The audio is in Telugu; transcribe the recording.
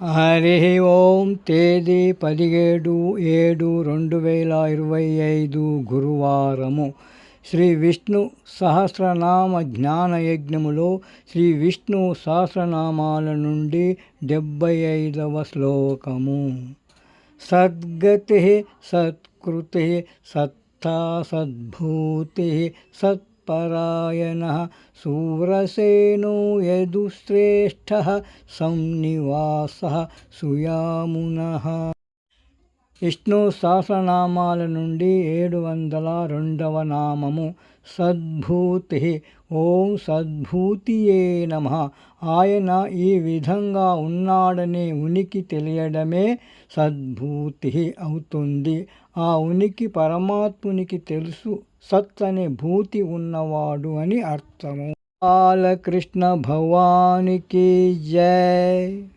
హరి ఓం తేదీ పదిహేడు ఏడు రెండు వేల ఇరవై ఐదు గురువారము. శ్రీ విష్ణు సహస్రనామ జ్ఞాన యజ్ఞములో శ్రీ విష్ణు సహస్రనామాల నుండి డెబ్బై ఐదవ శ్లోకము. సద్గతి సత్కృతి సత్తా సద్భూతి సత్ परायणः सूरसेनो यदुश्रेष्ठ संनिवासः सुयामुन। విష్ణు సహస్రనామాల నుండి ఏడు వందల రెండవ నామము. సద్భూతి ఓం సద్భూతియే నమ. ఆయన ఈ విధంగా ఉన్నాడనే ఉనికి తెలియడమే సద్భూతి అవుతుంది. ఆ ఉనికి పరమాత్మునికి తెలుసు సత్ అనే భూతి ఉన్నవాడు అని అర్థము. బాలకృష్ణ భవానికి జై.